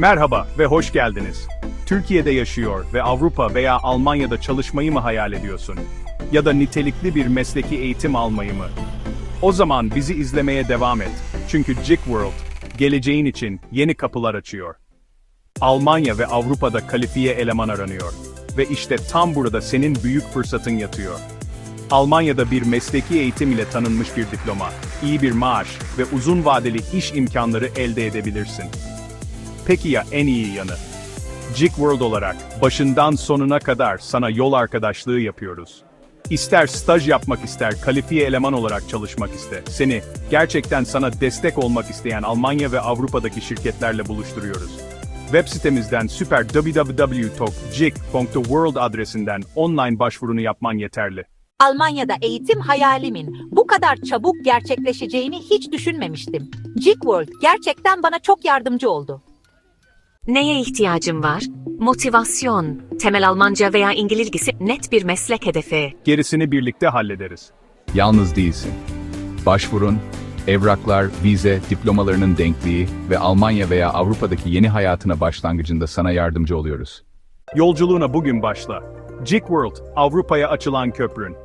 Merhaba ve hoş geldiniz. Türkiye'de yaşıyor ve Avrupa veya Almanya'da çalışmayı mı hayal ediyorsun? Ya da nitelikli bir mesleki eğitim almayı mı? O zaman bizi izlemeye devam et. Çünkü Jig World, geleceğin için yeni kapılar açıyor. Almanya ve Avrupa'da kalifiye eleman aranıyor. Ve işte tam burada senin büyük fırsatın yatıyor. Almanya'da bir mesleki eğitim ile tanınmış bir diploma, iyi bir maaş ve uzun vadeli iş imkanları elde edebilirsin. Peki ya en iyi yanı? Jig World olarak başından sonuna kadar sana yol arkadaşlığı yapıyoruz. İster staj yapmak ister kalifiye eleman olarak çalışmak iste. Seni gerçekten sana destek olmak isteyen Almanya ve Avrupa'daki şirketlerle buluşturuyoruz. Web sitemizden süper www.jig.world adresinden online başvurunu yapman yeterli. Almanya'da eğitim hayalimin bu kadar çabuk gerçekleşeceğini hiç düşünmemiştim. Jigworld gerçekten bana çok yardımcı oldu. Neye ihtiyacım var? Motivasyon, temel Almanca veya İngilizcesi net bir meslek hedefi. Gerisini birlikte hallederiz. Yalnız değilsin. Başvurun, evraklar, vize, diplomalarının denkliği ve Almanya veya Avrupa'daki yeni hayatına başlangıcında sana yardımcı oluyoruz. Yolculuğuna bugün başla. Jig World, Avrupa'ya açılan köprün.